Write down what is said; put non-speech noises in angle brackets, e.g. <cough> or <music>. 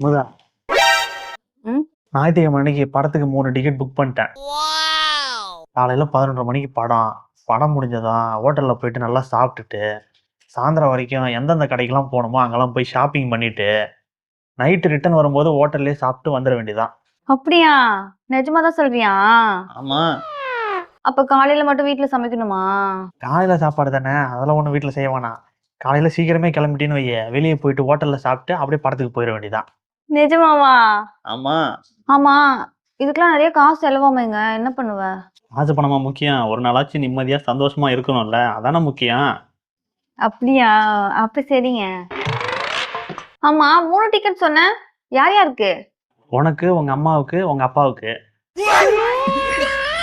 முதா? ஞாயிற்றுக்கிழமை அன்னைக்கு படத்துக்கு மூணு டிக்கெட் புக் பண்ணிட்டேன். காலையில் பதினொன்றரை மணிக்கு படம். படம் முடிஞ்சதும் ஹோட்டலில் போயிட்டு நல்லா சாப்பிட்டுட்டு சாயந்தரம் வரைக்கும் எந்தெந்த கடைக்கெல்லாம் போகணுமோ அங்கெல்லாம் போய் ஷாப்பிங் பண்ணிட்டு நைட்டு ரிட்டர்ன் வரும்போது ஹோட்டல்லே சாப்பிட்டு வந்துட வேண்டியதான் அப்படியா? நிஜமா தான் சொல்றியா? ஆமாம் அப்ப காலையில மட்டும் வீட்ல சமைக்கணுமா? காலையில் சாப்பாடு தானே? அதெல்லாம் ஒன்றும் வீட்டில் செய்ய வேணாம். காலையில் சீக்கிரமே கிளம்பிட்டின்னு வைய. வெளியே போயிட்டு ஹோட்டலில் சாப்பிட்டு அப்படியே படத்துக்கு போயிட வேண்டியதான் நிஜமாவா? ஆமாம் ஆமா. இதுக்கெல்லாம் நிறைய காசு செலவாமேங்க என்ன பண்ணுவ? காசு பணமா முக்கியம். ஒரு நாளாச்சும் நிம்மதியாக சந்தோஷமா இருக்கணும்ல. அதானே முக்கியம். அப்படியா? அப்ப சரிங்க. ஆமா மூணு டிக்கெட் சொன்ன யார் யாருக்கு? உனக்கு உங்க அம்மாவுக்கு உங்க அப்பாவுக்கு. <laughs>